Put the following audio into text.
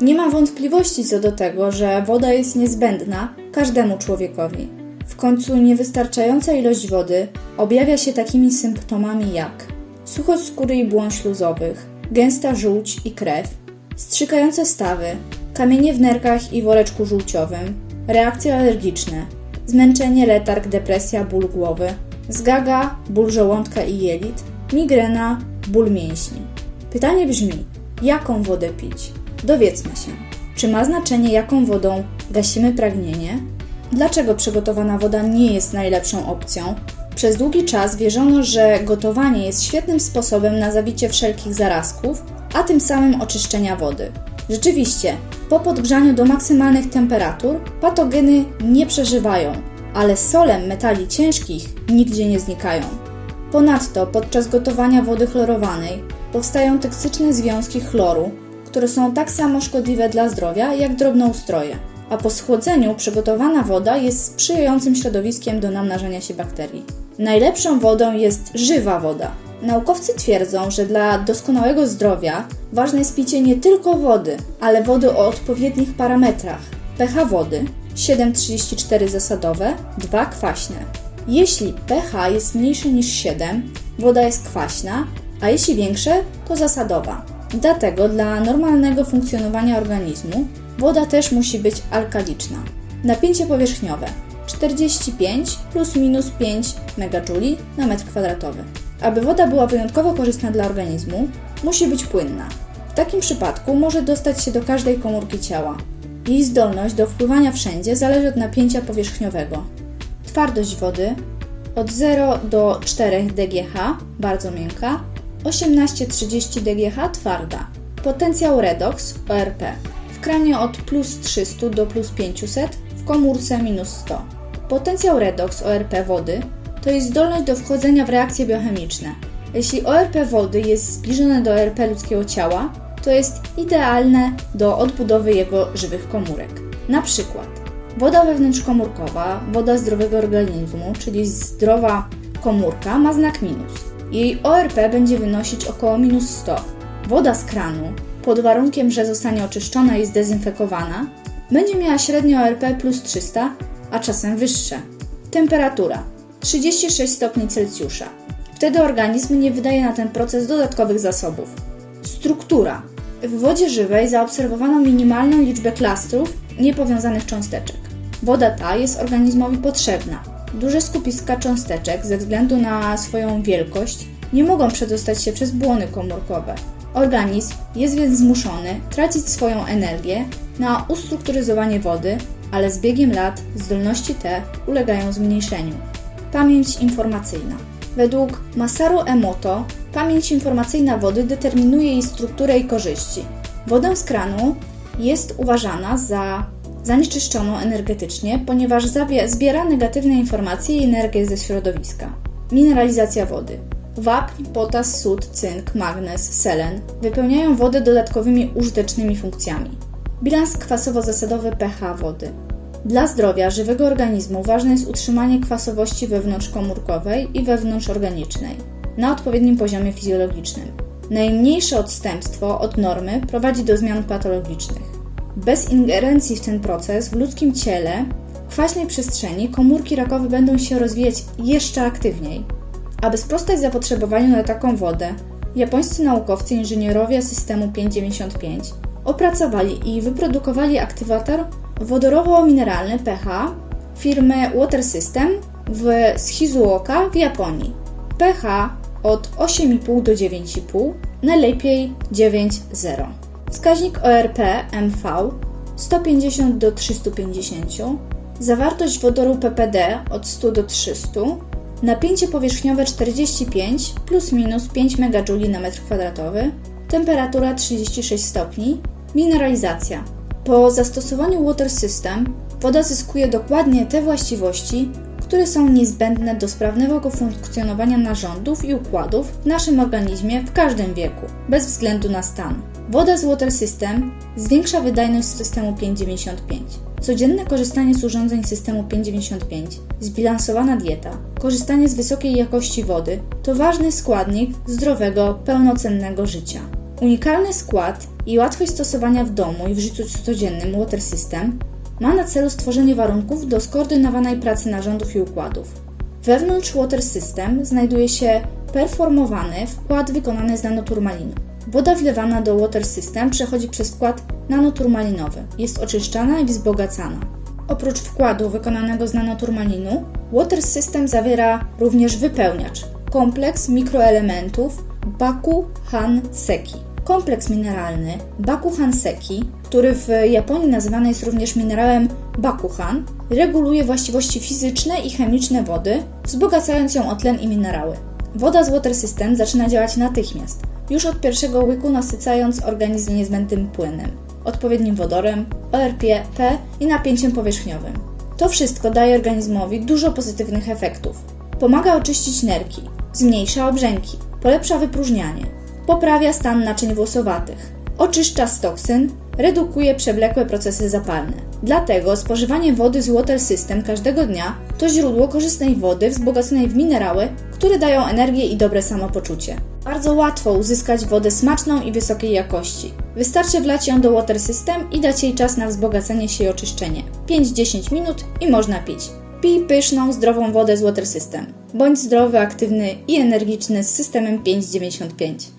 Nie ma wątpliwości co do tego, że woda jest niezbędna każdemu człowiekowi. W końcu niewystarczająca ilość wody objawia się takimi symptomami jak suchość skóry i błon śluzowych, gęsta żółć i krew, strzykające stawy, kamienie w nerkach i woreczku żółciowym, reakcje alergiczne, zmęczenie, letarg, depresja, ból głowy, zgaga, ból żołądka i jelit, migrena, ból mięśni. Pytanie brzmi: jaką wodę pić? Dowiedzmy się. Czy ma znaczenie, jaką wodą gasimy pragnienie? Dlaczego przygotowana woda nie jest najlepszą opcją? Przez długi czas wierzono, że gotowanie jest świetnym sposobem na zabicie wszelkich zarazków, a tym samym oczyszczenia wody. Rzeczywiście, po podgrzaniu do maksymalnych temperatur patogeny nie przeżywają, ale solem metali ciężkich nigdzie nie znikają. Ponadto podczas gotowania wody chlorowanej powstają toksyczne związki chloru, które są tak samo szkodliwe dla zdrowia jak drobnoustroje, a po schłodzeniu przygotowana woda jest sprzyjającym środowiskiem do namnażania się bakterii. Najlepszą wodą jest żywa woda. Naukowcy twierdzą, że dla doskonałego zdrowia ważne jest picie nie tylko wody, ale wody o odpowiednich parametrach. pH wody 7,34 zasadowe, 2 kwaśne. Jeśli pH jest mniejszy niż 7, woda jest kwaśna, a jeśli większe, to zasadowa. Dlatego dla normalnego funkcjonowania organizmu woda też musi być alkaliczna. Napięcie powierzchniowe 45 plus minus 5 MJ na metr kwadratowy. Aby woda była wyjątkowo korzystna dla organizmu, musi być płynna. W takim przypadku może dostać się do każdej komórki ciała. Jej zdolność do wpływania wszędzie zależy od napięcia powierzchniowego. Twardość wody od 0 do 4 dGH, bardzo miękka, 18-30 dGH twarda. Potencjał redox ORP w kranie od plus 300 do plus 500, w komórce minus 100. Potencjał redox ORP wody to jest zdolność do wchodzenia w reakcje biochemiczne. Jeśli ORP wody jest zbliżone do ORP ludzkiego ciała, to jest idealne do odbudowy jego żywych komórek. Na przykład woda wewnątrzkomórkowa, woda zdrowego organizmu, czyli zdrowa komórka, ma znak minus. Jej ORP będzie wynosić około minus 100. Woda z kranu, pod warunkiem, że zostanie oczyszczona i zdezynfekowana, będzie miała średnio ORP plus 300, a czasem wyższe. Temperatura 36 stopni Celsjusza. Wtedy organizm nie wydaje na ten proces dodatkowych zasobów. Struktura. W wodzie żywej zaobserwowano minimalną liczbę klastrów niepowiązanych cząsteczek. Woda ta jest organizmowi potrzebna. Duże skupiska cząsteczek ze względu na swoją wielkość nie mogą przedostać się przez błony komórkowe. Organizm jest więc zmuszony tracić swoją energię na ustrukturyzowanie wody, ale z biegiem lat zdolności te ulegają zmniejszeniu. Pamięć informacyjna. Według Masaru Emoto pamięć informacyjna wody determinuje jej strukturę i korzyści. Woda z kranu jest uważana za zanieczyszczoną energetycznie, ponieważ zbiera negatywne informacje i energię ze środowiska. Mineralizacja wody. Wapń, potas, sód, cynk, magnez, selen wypełniają wodę dodatkowymi użytecznymi funkcjami. Bilans kwasowo-zasadowy pH wody. Dla zdrowia żywego organizmu ważne jest utrzymanie kwasowości wewnątrzkomórkowej i wewnątrzorganicznej na odpowiednim poziomie fizjologicznym. Najmniejsze odstępstwo od normy prowadzi do zmian patologicznych. Bez ingerencji w ten proces w ludzkim ciele, w kwaśnej przestrzeni, komórki rakowe będą się rozwijać jeszcze aktywniej. Aby sprostać zapotrzebowaniu na taką wodę, japońscy naukowcy inżynierowie systemu 595 opracowali i wyprodukowali aktywator wodorowo-mineralny pH firmy Water System w Shizuoka w Japonii. pH od 8,5 do 9,5, najlepiej 9,0. Wskaźnik ORP MV 150 do 350, zawartość wodoru PPD od 100 do 300, napięcie powierzchniowe 45 plus minus 5 MJ na metr kwadratowy, temperatura 36 stopni, mineralizacja. Po zastosowaniu Water System woda zyskuje dokładnie te właściwości, które są niezbędne do sprawnego funkcjonowania narządów i układów w naszym organizmie w każdym wieku, bez względu na stan. Woda z Water System zwiększa wydajność systemu 595. Codzienne korzystanie z urządzeń systemu 595, zbilansowana dieta, korzystanie z wysokiej jakości wody to ważny składnik zdrowego, pełnocennego życia. Unikalny skład i łatwość stosowania w domu i w życiu codziennym Water System ma na celu stworzenie warunków do skoordynowanej pracy narządów i układów. Wewnątrz Water System znajduje się performowany wkład wykonany z nanoturmalinu. Woda wlewana do Water System przechodzi przez wkład nanoturmalinowy. Jest oczyszczana i wzbogacana. Oprócz wkładu wykonanego z nanoturmalinu, Water System zawiera również wypełniacz, kompleks mikroelementów Baku Han Seki. Kompleks mineralny Bakuhan Seki, który w Japonii nazywany jest również minerałem Bakuhan, reguluje właściwości fizyczne i chemiczne wody, wzbogacając ją o tlen i minerały. Woda z Water System zaczyna działać natychmiast, już od pierwszego łyku nasycając organizm niezbędnym płynem, odpowiednim wodorem, ORP i napięciem powierzchniowym. To wszystko daje organizmowi dużo pozytywnych efektów. Pomaga oczyścić nerki, zmniejsza obrzęki, polepsza wypróżnianie, poprawia stan naczyń włosowatych, oczyszcza z toksyn, redukuje przewlekłe procesy zapalne. Dlatego spożywanie wody z Water System każdego dnia to źródło korzystnej wody wzbogaconej w minerały, które dają energię i dobre samopoczucie. Bardzo łatwo uzyskać wodę smaczną i wysokiej jakości. Wystarczy wlać ją do Water System i dać jej czas na wzbogacenie się i oczyszczenie. 5-10 minut i można pić. Pij pyszną, zdrową wodę z Water System. Bądź zdrowy, aktywny i energiczny z systemem 595.